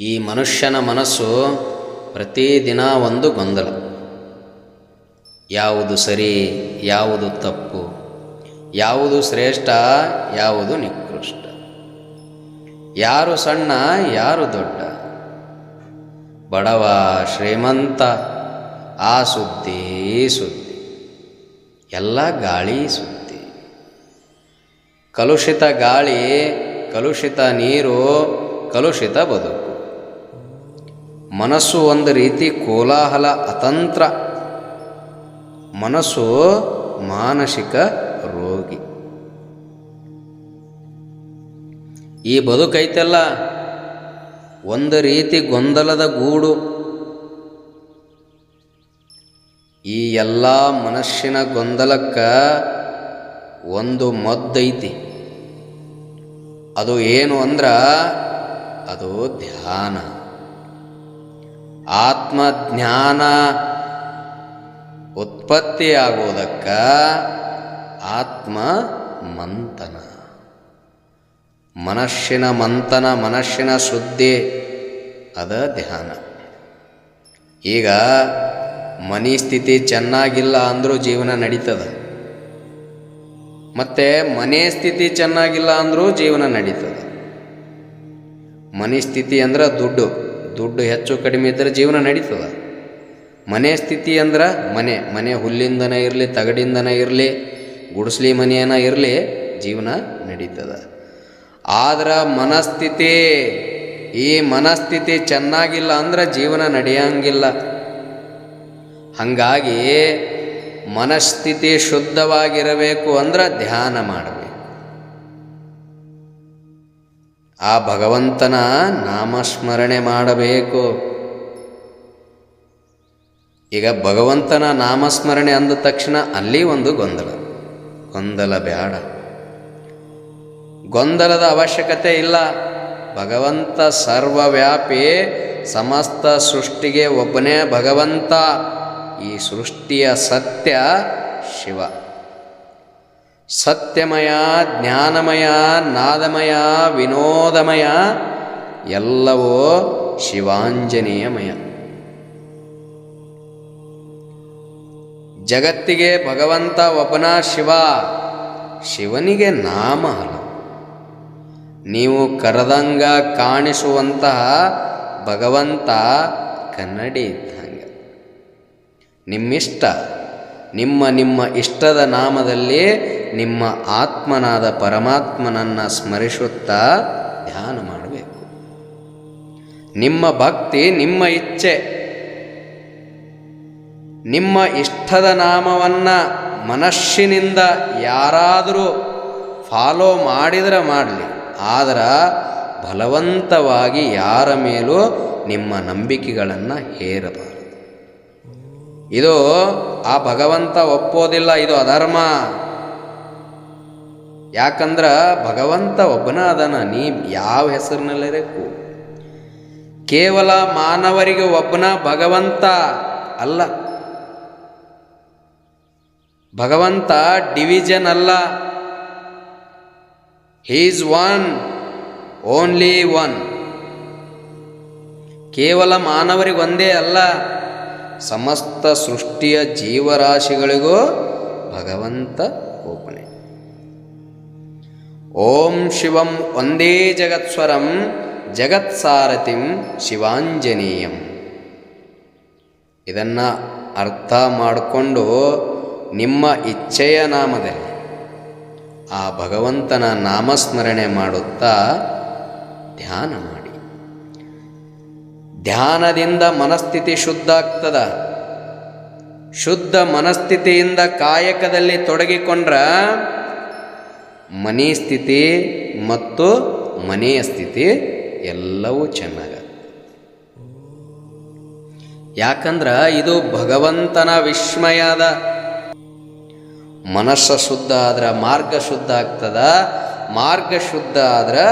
ಈ ಮನುಷ್ಯನ ಮನಸ್ಸು ಪ್ರತಿದಿನ ಒಂದು ಗೊಂದಲ. ಯಾವುದು ಸರಿ, ಯಾವುದು ತಪ್ಪು, ಯಾವುದು ಶ್ರೇಷ್ಠ, ಯಾವುದು ನಿಕೃಷ್ಟ. ಯಾರು ಸಣ್ಣ, ಯಾರು ದೊಡ್ಡ. ಬಡವ, ಶ್ರೀಮಂತ, ಆ ಸುದ್ದಿ ಸುದ್ದಿ. ಎಲ್ಲ ಗಾಳಿ ಸುದ್ದಿ. ಕಲುಷಿತ ಗಾಳಿ, ಕಲುಷಿತ ನೀರು, ಕಲುಷಿತ ಬದುಕು. ಮನಸ್ಸು ಒಂದು ರೀತಿ ಕೋಲಾಹಲ, ಅತಂತ್ರ. ಮನಸ್ಸು ಮಾನಸಿಕ ರೋಗಿ. ಈ ಬದುಕೈತೆಲ್ಲ ಒಂದು ರೀತಿ ಗೊಂದಲದ ಗೂಡು. ಈ ಎಲ್ಲ ಮನಸ್ಸಿನ ಗೊಂದಲಕ್ಕೆ ಒಂದು ಮದ್ದೈತಿ ಅದು ಏನು ಅಂದ್ರೆ ಅದು ಧ್ಯಾನ. ಆತ್ಮಜ್ಞಾನ ಉತ್ಪತ್ತಿಯಾಗುವುದಕ್ಕ ಆತ್ಮ ಮಂಥನ. ಮನಸ್ಸಿನ ಮಂಥನ, ಮನಸ್ಸಿನ ಶುದ್ಧಿ, ಅದ ಧ್ಯಾನ. ಈಗ ಮನಿ ಸ್ಥಿತಿ ಚೆನ್ನಾಗಿಲ್ಲ ಅಂದರೂ ಜೀವನ ನಡೀತದ. ಮತ್ತು ಮನೆ ಸ್ಥಿತಿ ಚೆನ್ನಾಗಿಲ್ಲ ಅಂದರೂ ಜೀವನ ನಡೀತದೆ. ಮನೆ ಸ್ಥಿತಿ ಅಂದ್ರೆ ದುಡ್ಡು. ದುಡ್ಡು ಹೆಚ್ಚು ಕಡಿಮೆ ಇದ್ದರೆ ಜೀವನ ನಡೀತದ. ಮನೆ ಸ್ಥಿತಿ ಅಂದ್ರೆ ಮನೆ ಮನೆ ಹುಲ್ಲಿಂದನೇ ಇರಲಿ, ತಗಡಿಂದನೇ ಇರಲಿ, ಗುಡಿಸ್ಲಿ ಮನೆಯನ ಇರಲಿ ಜೀವನ ನಡೀತದ. ಆದ್ರೆ ಮನಸ್ಥಿತಿ, ಈ ಮನಸ್ಥಿತಿ ಚೆನ್ನಾಗಿಲ್ಲ ಅಂದ್ರೆ ಜೀವನ ನಡೆಯಂಗಿಲ್ಲ. ಹಾಗಾಗಿ ಮನಸ್ಥಿತಿ ಶುದ್ಧವಾಗಿರಬೇಕು ಅಂದ್ರೆ ಧ್ಯಾನ ಮಾಡಬೇಕು. ಆ ಭಗವಂತನ ನಾಮಸ್ಮರಣೆ ಮಾಡಬೇಕು. ಈಗ ಭಗವಂತನ ನಾಮಸ್ಮರಣೆ ಅಂದ ತಕ್ಷಣ ಅಲ್ಲಿ ಒಂದು ಗೊಂದಲ. ಗೊಂದಲ ಬೇಡ ಗೊಂದಲದ ಅವಶ್ಯಕತೆ ಇಲ್ಲ. ಭಗವಂತ ಸರ್ವವ್ಯಾಪಿ, ಸಮಸ್ತ ಸೃಷ್ಟಿಗೆ ಒಬ್ಬನೇ ಭಗವಂತ. ಈ ಸೃಷ್ಟಿಯ ಸತ್ಯ ಶಿವ. ಸತ್ಯಮಯ, ಜ್ಞಾನಮಯ, ನಾದಮಯ, ವಿನೋದಮಯ, ಎಲ್ಲವೂ ಶಿವಾಂಜನೇಯಮಯ. ಜಗತ್ತಿಗೆ ಭಗವಂತ ಒಬ್ಬನ ಶಿವ, ಶಿವನಿಗೆ ನಾಮ ಅಲ್ಲ. ನೀವು ಕರೆದಂಗ ಕಾಣಿಸುವಂತಹ ಭಗವಂತ ಕನ್ನಡಿ ಇದ್ದಂಗೆ. ನಿಮ್ಮಿಷ್ಟ. ನಿಮ್ಮ ನಿಮ್ಮ ಇಷ್ಟದ ನಾಮದಲ್ಲಿ ನಿಮ್ಮ ಆತ್ಮನಾದ ಪರಮಾತ್ಮನನ್ನು ಸ್ಮರಿಸುತ್ತಾ ಧ್ಯಾನ ಮಾಡಬೇಕು. ನಿಮ್ಮ ಭಕ್ತಿ, ನಿಮ್ಮ ಇಚ್ಛೆ, ನಿಮ್ಮ ಇಷ್ಟದ ನಾಮವನ್ನು ಮನಸ್ಸಿನಿಂದ ಯಾರಾದರೂ ಫಾಲೋ ಮಾಡಿದರೆ ಮಾಡಲಿ. ಆದ್ರೆ ಬಲವಂತವಾಗಿ ಯಾರ ಮೇಲೂ ನಿಮ್ಮ ನಂಬಿಕೆಗಳನ್ನು ಹೇರಬಾರದು. ಇದು ಆ ಭಗವಂತ ಒಪ್ಪೋದಿಲ್ಲ, ಇದು ಅಧರ್ಮ. ಯಾಕಂದ್ರೆ ಭಗವಂತ ಒಬ್ಬನ ಅದನ, ನೀ ಯಾವ ಹೆಸರಿನಲ್ಲಿರಬೇಕು? ಕೇವಲ ಮಾನವರಿಗೆ ಒಬ್ಬನ ಭಗವಂತ ಅಲ್ಲ. ಭಗವಂತ ಡಿವಿಜನ್ ಅಲ್ಲ. He's one, only one. ಕೇವಲ ಮಾನವರಿಗೆ ಒಂದೇ ಅಲ್ಲ. ಸಮಸ್ತ ಸೃಷ್ಟಿಯ ಜೀವರಾಶಿಗಳಿಗೂ ಭಗವಂತ ಒಬ್ಬನೇ ಓಂ ಶಿವಂ ಒಂದೇ ಜಗತ್ಸ್ವರಂ ಜಗತ್ಸಾರಥಿಂ ಶಿವಾಂಜನೇಯಂ. ಇದನ್ನು ಅರ್ಥ ಮಾಡಿಕೊಂಡು ನಿಮ್ಮ ಇಚ್ಛೆಯ ನಾಮದಲ್ಲಿ ಆ ಭಗವಂತನ ನಾಮಸ್ಮರಣೆ ಮಾಡುತ್ತಾ ಧ್ಯಾನ ಧ್ಯಾನದಿಂದ ಮನಸ್ಥಿತಿ ಶುದ್ಧ ಆಗ್ತದ ಶುದ್ಧ ಮನಸ್ಥಿತಿಯಿಂದ ಕಾಯಕದಲ್ಲಿ ತೊಡಗಿಕೊಂಡ್ರ ಮನೆ ಸ್ಥಿತಿ ಮತ್ತು ಮನೆಯ ಸ್ಥಿತಿ ಎಲ್ಲವೂ ಚೆನ್ನಾಗ ಯಾಕಂದ್ರೆ ಇದು ಭಗವಂತನ ವಿಸ್ಮಯದ ಮನಸ್ಸು ಶುದ್ಧ ಆದ್ರೆ ಮಾರ್ಗ ಶುದ್ಧ ಆಗ್ತದ. ಮಾರ್ಗ ಶುದ್ಧ ಆದ್ರೆ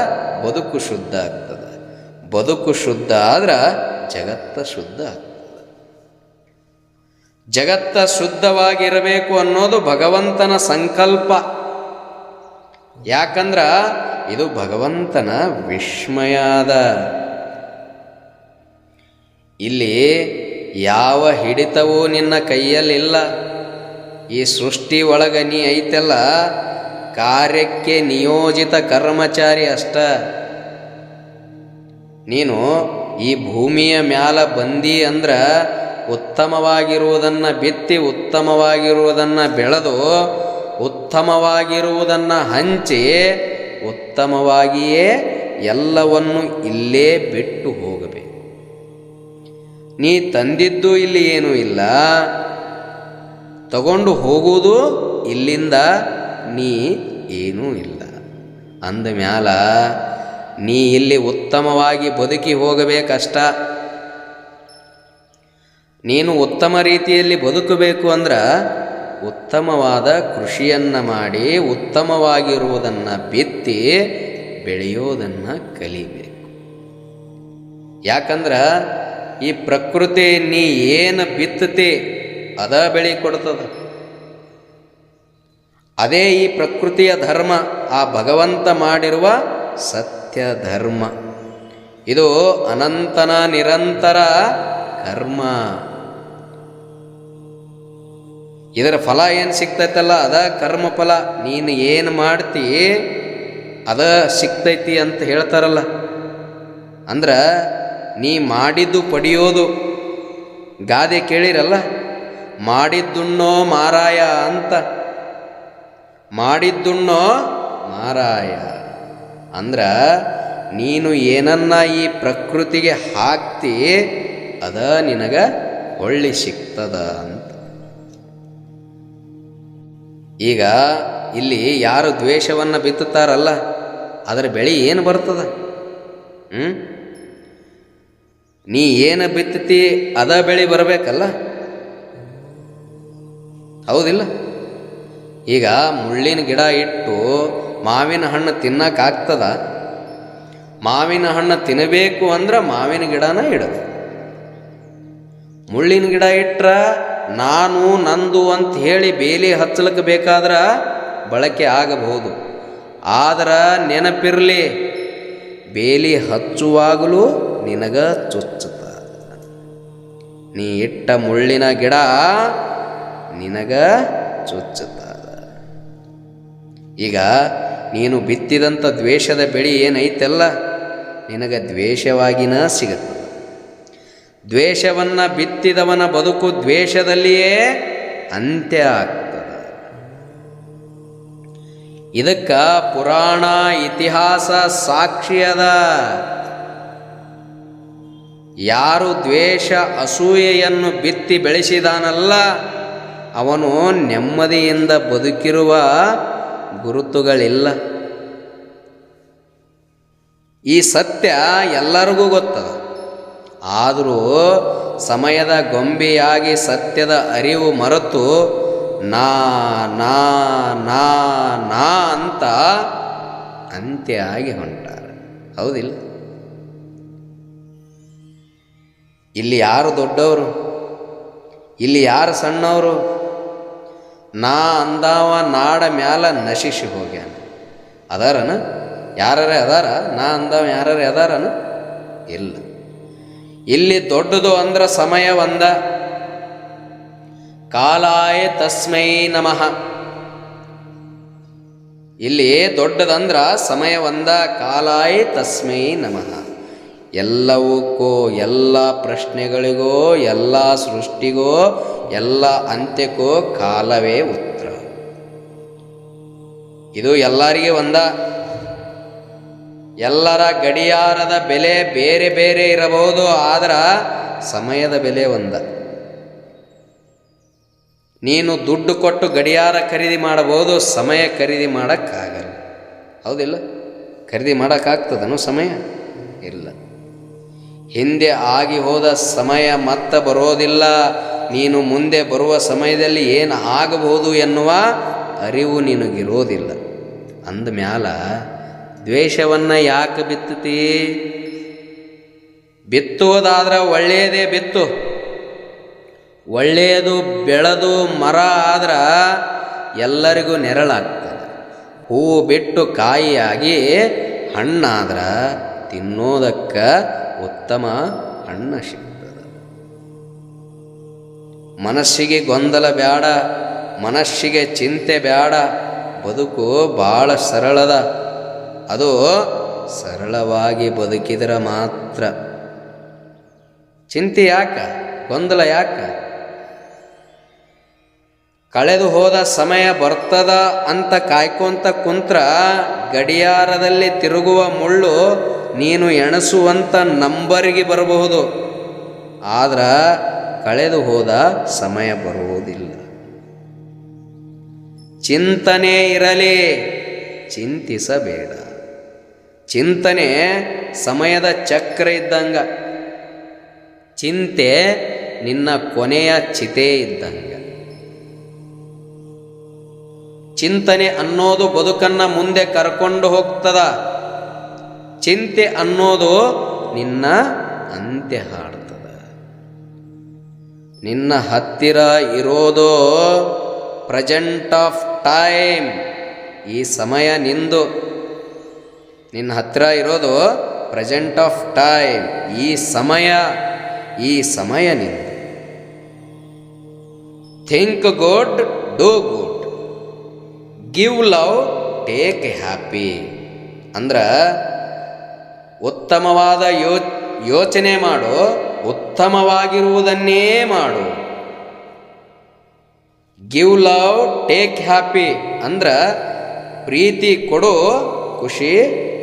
ಬದುಕು ಶುದ್ಧ ಆಗ್ತದ. ಬದುಕು ಶುದ್ಧ ಆದ್ರೆ ಜಗತ್ತ ಶುದ್ಧ ಆಗ್ತದೆ. ಜಗತ್ತ ಶುದ್ಧವಾಗಿರಬೇಕು ಅನ್ನೋದು ಭಗವಂತನ ಸಂಕಲ್ಪ. ಯಾಕಂದ್ರೆ ಇದು ಭಗವಂತನ ವಿಸ್ಮಯದ. ಇಲ್ಲಿ ಯಾವ ಹಿಡಿತವೂ ನಿನ್ನ ಕೈಯಲ್ಲಿಲ್ಲ. ಈ ಸೃಷ್ಟಿ ಒಳಗ ನೀ ಐತೆಲ್ಲ, ಕಾರ್ಯಕ್ಕೆ ನಿಯೋಜಿತ ಕರ್ಮಚಾರಿ ಅಷ್ಟ. ನೀನು ಈ ಭೂಮಿಯ ಮ್ಯಾಲ ಬಂದಿ ಅಂದ್ರ ಉತ್ತಮವಾಗಿರುವುದನ್ನು ಬಿತ್ತಿ ಉತ್ತಮವಾಗಿರುವುದನ್ನು ಬೆಳೆದು ಉತ್ತಮವಾಗಿರುವುದನ್ನು ಹಂಚಿ ಉತ್ತಮವಾಗಿಯೇ ಎಲ್ಲವನ್ನು ಇಲ್ಲೇ ಬಿಟ್ಟು ಹೋಗಬೇಕು. ನೀ ತಂದಿದ್ದು ಇಲ್ಲಿ ಏನೂ ಇಲ್ಲ. ತಗೊಂಡು ಹೋಗುವುದು ಇಲ್ಲಿಂದ ನೀ ಏನೂ ಇಲ್ಲ. ಅಂದ ಮ್ಯಾಲ ನೀ ಇಲ್ಲಿ ಉತ್ತಮವಾಗಿ ಬದುಕಿ ಹೋಗಬೇಕಷ್ಟ? ನೀನು ಉತ್ತಮ ರೀತಿಯಲ್ಲಿ ಬದುಕಬೇಕು ಅಂದ್ರೆ ಉತ್ತಮವಾದ ಕೃಷಿಯನ್ನು ಮಾಡಿ ಉತ್ತಮವಾಗಿರುವುದನ್ನು ಬಿತ್ತಿ ಬೆಳೆಯೋದನ್ನು ಕಲಿಬೇಕು. ಯಾಕಂದ್ರೆ ಈ ಪ್ರಕೃತಿ ನೀ ಏನು ಬಿತ್ತತಿ ಅದ ಬೆಳೆ ಕೊಡ್ತದ. ಅದೇ ಈ ಪ್ರಕೃತಿಯ ಧರ್ಮ ಆ ಭಗವಂತ ಮಾಡಿರುವ ಸತ್ಯ ಧರ್ಮ ಇದು ಅನಂತನ ನಿರಂತರ ಕರ್ಮ. ಇದರ ಫಲ ಏನು ಸಿಗ್ತೈತಲ್ಲ? ಅದ ಕರ್ಮ ಫಲ ನೀನು ಏನು ಮಾಡ್ತಿ, ಅದ ಸಿಗ್ತೈತಿ ಅಂತ ಹೇಳ್ತಾರಲ್ಲ. ಅಂದ್ರೆ ನೀ ಮಾಡಿದ್ದು ಪಡೆಯೋದು. ಗಾದೆ ಕೇಳಿರಲ್ಲ? ಮಾಡಿದ್ದುಣ್ಣೋ ಮಾರಾಯ ಅಂತ. ಮಾಡಿದ್ದುಣ್ಣೋ ಮಾರಾಯ. ಅಂದ್ರ ನೀನು ಏನನ್ನ ಈ ಪ್ರಕೃತಿಗೆ ಹಾಕ್ತಿ, ಅದ ನಿನಗ ಹೊಳ್ಳಿ ಸಿಗ್ತದ ಅಂತ. ಈಗ ಇಲ್ಲಿ ಯಾರು ದ್ವೇಷವನ್ನು ಬಿತ್ತುತ್ತಾರಲ್ಲ, ಅದರ ಬೆಳೆ ಏನು ಬರ್ತದ? ಹ್ಞೂ ನೀ ಏನು ಬಿತ್ತತಿ, ಅದ ಬೆಳೆ ಬರಬೇಕಲ್ಲ? ಹೌದಿಲ್ಲ? ಈಗ ಮುಳ್ಳಿನ ಗಿಡ ಇಟ್ಟು ಮಾವಿನ ಹಣ್ಣು ತಿನ್ನಕ್ಕಾಗ್ತದ ಮಾವಿನ ಹಣ್ಣು ತಿನ್ನಬೇಕು ಅಂದ್ರೆ ಮಾವಿನ ಗಿಡನ ಇಡದು. ಮುಳ್ಳಿನ ಗಿಡ ಇಟ್ರ ನಾನು, ನಂದು ಅಂತ ಹೇಳಿ ಬೇಲಿ ಹಚ್ಚಲಿಕ್ಕೆ ಬೇಕಾದ್ರೆ ಬಳಕೆ ಆಗಬಹುದು. ಆದ್ರೆ ನೆನಪಿರಲಿ, ಬೇಲಿ ಹಚ್ಚುವಾಗಲೂ ನಿನಗ ಚುಚ್ಚುತ್ತ. ನೀ ಇಟ್ಟ ಮುಳ್ಳಿನ ಗಿಡ ನಿನಗ ಚುಚ್ಚುತ್ತ. ಈಗ ನೀನು ಬಿತ್ತಿದಂಥ ದ್ವೇಷದ ಬೆಳೆ ಏನೈತೆಲ್ಲ? ನಿನಗೆ ದ್ವೇಷವಾಗಿನ ಸಿಗುತ್ತೆ. ದ್ವೇಷವನ್ನು ಬಿತ್ತಿದವನ ಬದುಕು ದ್ವೇಷದಲ್ಲಿಯೇ ಅಂತ್ಯ ಆಗ್ತದೆ. ಇದಕ್ಕ ಪುರಾಣ ಇತಿಹಾಸ ಸಾಕ್ಷಿಯದ ಯಾರು ದ್ವೇಷ ಅಸೂಯೆಯನ್ನು ಬಿತ್ತಿ ಬೆಳೆಸಿದಾನಲ್ಲ, ಅವನು ನೆಮ್ಮದಿಯಿಂದ ಬದುಕಿರುವ ಗುರುತುಗಳಿಲ್ಲ. ಈ ಸತ್ಯ ಎಲ್ಲರಿಗೂ ಗೊತ್ತದ. ಆದರೂ ಸಮಯದ ಗೊಂಬೆಯಾಗಿ ಸತ್ಯದ ಅರಿವು ಮರೆತು ನಾ ನಾ ನಾ ನಾ ಅಂತ ಅಂತ್ಯ ಆಗಿ ಹೊಂಟಾರೆ. ಹೌದಿಲ್ಲ? ಇಲ್ಲಿ ಯಾರು ದೊಡ್ಡವರು? ಇಲ್ಲಿ ಯಾರು ಸಣ್ಣವರು? ನಾ ಅಂದಾವ ನಾಡ ಮ್ಯಾಲ ನಶಿಸಿ ಹೋಗ್ಯಾನ. ಅದಾರನ? ಯಾರೇ ಅದಾರ? ನಾ ಅಂದಾವ ಯಾರೇ ಅದಾರನ? ಇಲ್ಲ. ಇಲ್ಲಿ ದೊಡ್ಡದು ಅಂದ್ರ ಸಮಯ ಒಂದ. ಕಾಲಾಯ ತಸ್ಮೈ ನಮಃ. ಇಲ್ಲಿ ದೊಡ್ಡದಂದ್ರ ಸಮಯ ಒಂದ, ಕಾಲಾಯ ತಸ್ಮೈ ನಮಃ. ಎಲ್ಲವಕ್ಕೂ ಎಲ್ಲ ಪ್ರಶ್ನೆಗಳಿಗೋ, ಎಲ್ಲ ಸೃಷ್ಟಿಗೋ, ಎಲ್ಲ ಅಂತ್ಯಕ್ಕೂ ಕಾಲವೇ ಉತ್ತರ. ಇದು ಎಲ್ಲರಿಗೆ ಒಂದ. ಎಲ್ಲರ ಗಡಿಯಾರದ ಬೆಲೆ ಬೇರೆ ಬೇರೆ ಇರಬಹುದು, ಆದ್ರೆ ಸಮಯದ ಬೆಲೆ ಒಂದ. ನೀನು ದುಡ್ಡು ಕೊಟ್ಟು ಗಡಿಯಾರ ಖರೀದಿ ಮಾಡಬಹುದು, ಸಮಯ ಖರೀದಿ ಮಾಡೋಕ್ಕಾಗಲ್ಲ. ಹೌದಿಲ್ಲ? ಖರೀದಿ ಮಾಡೋಕ್ಕಾಗ್ತದನು ಸಮಯ? ಇಲ್ಲ. ಹಿಂದೆ ಆಗಿ ಹೋದ ಸಮಯ ಮತ್ತೆ ಬರೋದಿಲ್ಲ. ನೀನು ಮುಂದೆ ಬರುವ ಸಮಯದಲ್ಲಿ ಏನು ಆಗಬಹುದು ಎನ್ನುವ ಅರಿವು ನಿನಗಿರೋದಿಲ್ಲ. ಅಂದ ಮ್ಯಾಲ, ದ್ವೇಷವನ್ನು ಯಾಕೆ ಬಿತ್ತತಿ ಬಿತ್ತುವುದಾದ್ರೆ ಒಳ್ಳೆಯದೇ ಬಿತ್ತು. ಒಳ್ಳೆಯದು ಬೆಳೆದು ಮರ ಆದ್ರೆ ಎಲ್ಲರಿಗೂ ನೆರಳಾಗ್ತದೆ. ಹೂವು ಬಿಟ್ಟು ಕಾಯಿಯಾಗಿ ಹಣ್ಣಾದ್ರೆ ತಿನ್ನೋದಕ್ಕೆ ಉತ್ತಮ ಹಣ್ಣು ಸಿಗ್ತದೆ. ಮನಸ್ಸಿಗೆ ಗೊಂದಲ ಬೇಡ ಮನಸ್ಸಿಗೆ ಚಿಂತೆ ಬೇಡ ಬದುಕು ಭಾಳ ಸರಳದ. ಅದು ಸರಳವಾಗಿ ಬದುಕಿದರೆ ಮಾತ್ರ. ಚಿಂತೆ ಯಾಕ? ಗೊಂದಲ ಯಾಕ? ಕಳೆದು ಹೋದ ಸಮಯ ಬರ್ತದ ಅಂತ ಕಾಯ್ಕೊಂತ ಕುಂತ್ರ ಗಡಿಯಾರದಲ್ಲಿ ತಿರುಗುವ ಮುಳ್ಳು ನೀನು ಎಣಸುವಂಥ ನಂಬರಿಗೆ ಬರಬಹುದು. ಆದ್ರೆ ಕಳೆದು ಹೋದ ಸಮಯ ಬರುವುದಿಲ್ಲ. ಚಿಂತನೆ ಇರಲಿ, ಚಿಂತಿಸಬೇಡ. ಚಿಂತನೆ ಸಮಯದ ಚಕ್ರ ಇದ್ದಂಗ. ಚಿಂತೆ ನಿನ್ನ ಕೊನೆಯ ಚಿತೆ ಇದ್ದಂಗ. ಚಿಂತನೆ ಅನ್ನೋದು ಬದುಕನ್ನ ಮುಂದೆ ಕರ್ಕೊಂಡು ಹೋಗ್ತದ. ಚಿಂತೆ ಅನ್ನೋದು ನಿನ್ನ ಅಂತ್ಯ ಹಾಡ್ತದ. ನಿನ್ನ ಹತ್ತಿರ ಇರೋದು ಪ್ರೆಸೆಂಟ್ ಆಫ್ ಟೈಮ್ ಈ ಸಮಯ ನಿಂದು. ನಿನ್ನ ಹತ್ತಿರ ಇರೋದು ಪ್ರೆಸೆಂಟ್ ಆಫ್ ಟೈಮ್ ಈ ಸಮಯ ಈ ಸಮಯ ನಿಂದು. Think good do good give love take happy ಅಂದ್ರೆ ಉತ್ತಮವಾದ ಯೋ, ಯೋಚನೆ ಮಾಡು, ಉತ್ತಮವಾಗಿರುವುದನ್ನೇ ಮಾಡು. ಗಿವ್ ಲವ್, ಟೇಕ್ ಹ್ಯಾಪಿ ಅಂದ್ರೆ ಪ್ರೀತಿ ಕೊಡು, ಖುಷಿ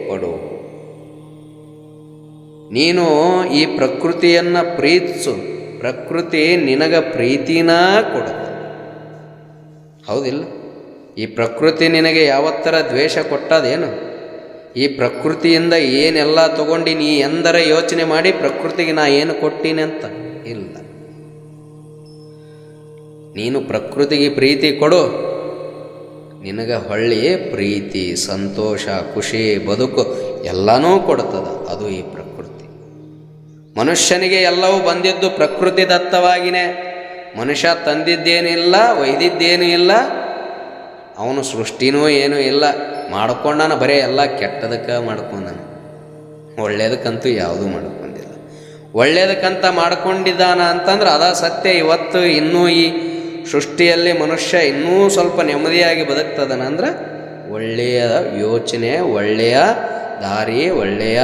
ಕೊಡು ನೀನು ಈ ಪ್ರಕೃತಿಯನ್ನು ಪ್ರೀತಿಸು. ಪ್ರಕೃತಿ ನಿನಗ ಪ್ರೀತಿನ ಕೊಡುತ್ತೆ. ಹೌದಿಲ್ಲ? ಈ ಪ್ರಕೃತಿ ನಿನಗೆ ಯಾವತ್ತರ ದ್ವೇಷ ಕೊಟ್ಟದೇನು? ಈ ಪ್ರಕೃತಿಯಿಂದ ಏನೆಲ್ಲ ತಗೊಂಡಿನಿ ನೀ ಎಂದರ ಯೋಚನೆ ಮಾಡಿ ಪ್ರಕೃತಿಗೆ ನಾ ಏನು ಕೊಟ್ಟೀನಿ ಅಂತ? ಇಲ್ಲ. ನೀನು ಪ್ರಕೃತಿಗೆ ಪ್ರೀತಿ ಕೊಡು. ನಿನಗೆ ಹೊಳ್ಳಿ ಪ್ರೀತಿ, ಸಂತೋಷ, ಖುಷಿ, ಬದುಕು ಎಲ್ಲನೂ ಕೊಡುತ್ತದ ಅದು ಈ ಪ್ರಕೃತಿ. ಮನುಷ್ಯನಿಗೆ ಎಲ್ಲವೂ ಬಂದಿದ್ದು ಪ್ರಕೃತಿ ದತ್ತವಾಗಿನೇ. ಮನುಷ್ಯ ತಂದಿದ್ದೇನಿಲ್ಲ ಒಯ್ದಿದ್ದೇನೂ ಇಲ್ಲ ಅವನು ಸೃಷ್ಟಿನೂ ಏನೂ ಇಲ್ಲ. ಮಾಡ್ಕೊಂಡಾನ ಬರೀ ಎಲ್ಲ ಕೆಟ್ಟದಕ್ಕೆ ಮಾಡ್ಕೊಂಡಾನ ಒಳ್ಳೇದಕ್ಕಂತೂ ಯಾವುದೂ ಮಾಡ್ಕೊಂಡಿಲ್ಲ. ಒಳ್ಳೇದಕ್ಕಂತ ಮಾಡ್ಕೊಂಡಿದ್ದಾನ ಅಂತಂದ್ರೆ ಅದ ಸತ್ಯ ಇವತ್ತು ಇನ್ನೂ ಈ ಸೃಷ್ಟಿಯಲ್ಲಿ ಮನುಷ್ಯ ಇನ್ನೂ ಸ್ವಲ್ಪ ನೆಮ್ಮದಿಯಾಗಿ ಬದುಕ್ತದನ ಅಂದ್ರೆ ಒಳ್ಳೆಯ ಯೋಚನೆ, ಒಳ್ಳೆಯ ದಾರಿ, ಒಳ್ಳೆಯ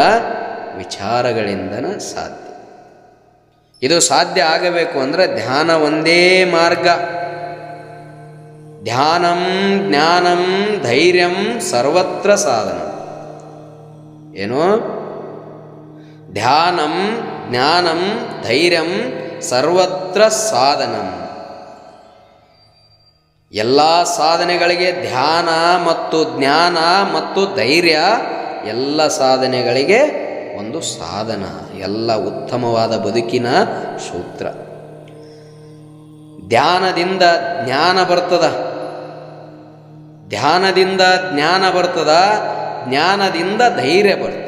ವಿಚಾರಗಳಿಂದನ ಸಾಧ್ಯ. ಇದು ಸಾಧ್ಯ ಆಗಬೇಕು ಅಂದರೆ ಧ್ಯಾನ ಒಂದೇ ಮಾರ್ಗ. ಧ್ಯಾನಂ, ಜ್ಞಾನಂ, ಧೈರ್ಯಂ ಸರ್ವತ್ರ ಸಾಧನ. ಏನು? ಧ್ಯಾನಂ, ಜ್ಞಾನಂ, ಧೈರ್ಯಂ ಸರ್ವತ್ರ ಸಾಧನಂ. ಎಲ್ಲ ಸಾಧನೆಗಳಿಗೆ ಧ್ಯಾನ ಮತ್ತು ಜ್ಞಾನ ಮತ್ತು ಧೈರ್ಯ ಎಲ್ಲ ಸಾಧನೆಗಳಿಗೆ ಒಂದು ಸಾಧನ. ಎಲ್ಲ ಉತ್ತಮವಾದ ಬದುಕಿನ ಸೂತ್ರ. ಧ್ಯಾನದಿಂದ ಜ್ಞಾನ ಬರ್ತದ. ಧ್ಯಾನದಿಂದ ಜ್ಞಾನ ಬರ್ತದ, ಜ್ಞಾನದಿಂದ ಧೈರ್ಯ ಬರ್ತದ.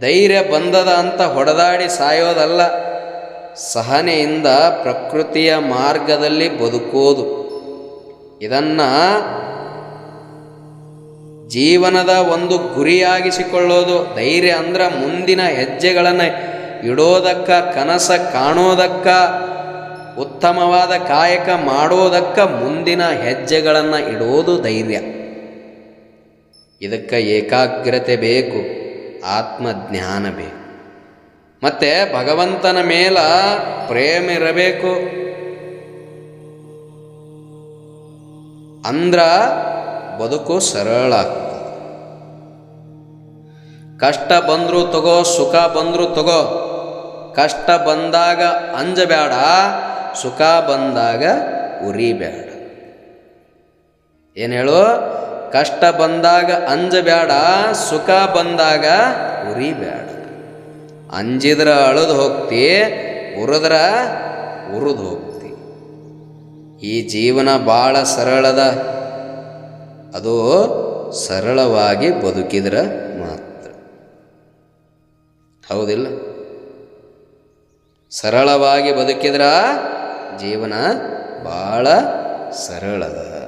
ಧೈರ್ಯ ಬಂದದ ಅಂತ ಹೊಡೆದಾಡಿ ಸಾಯೋದಲ್ಲ. ಸಹನೆಯಿಂದ ಪ್ರಕೃತಿಯ ಮಾರ್ಗದಲ್ಲಿ ಬದುಕೋದು. ಇದನ್ನು ಜೀವನದ ಒಂದು ಗುರಿಯಾಗಿಸಿಕೊಳ್ಳೋದು. ಧೈರ್ಯ ಅಂದ್ರೆ ಮುಂದಿನ ಹೆಜ್ಜೆಗಳನ್ನು ಇಡೋದಕ್ಕ, ಕನಸ ಕಾಣೋದಕ್ಕ ಉತ್ತಮವಾದ ಕಾಯಕ ಮಾಡೋದಕ್ಕ ಮುಂದಿನ ಹೆಜ್ಜೆಗಳನ್ನು ಇಡೋದು ಧೈರ್ಯ. ಇದಕ್ಕೆ ಏಕಾಗ್ರತೆ ಬೇಕು, ಆತ್ಮಜ್ಞಾನ ಬೇಕು. ಮತ್ತು ಭಗವಂತನ ಮೇಲ ಪ್ರೇಮ ಇರಬೇಕು. ಅಂದ್ರ ಬದುಕು ಸರಳ ಕಷ್ಟ ಬಂದರೂ ತಗೋ, ಸುಖ ಬಂದರೂ ತಗೋ, ಕಷ್ಟ ಬಂದಾಗ ಅಂಜಬೇಡ. ಸುಖ ಬಂದಾಗ ಉರಿಬೇಡ. ಏನು ಹೇಳು? ಕಷ್ಟ ಬಂದಾಗ ಅಂಜಬೇಡ, ಸುಖ ಬಂದಾಗ ಉರಿಬೇಡ. ಅಂಜಿದ್ರೆ ಅಳದು ಹೋಗ್ತಿ, ಉರಿದ್ರ ಉರಿದು ಹೋಗ್ತಿ. ಈ ಜೀವನ ಭಾಳ ಸರಳದ. ಅದು ಸರಳವಾಗಿ ಬದುಕಿದ್ರೆ ಮಾತ್ರ. ಹೌದಿಲ್ಲ? ಸರಳವಾಗಿ ಬದುಕಿದ್ರ ಜೀವನ ಭಾಳ ಸರಳದ.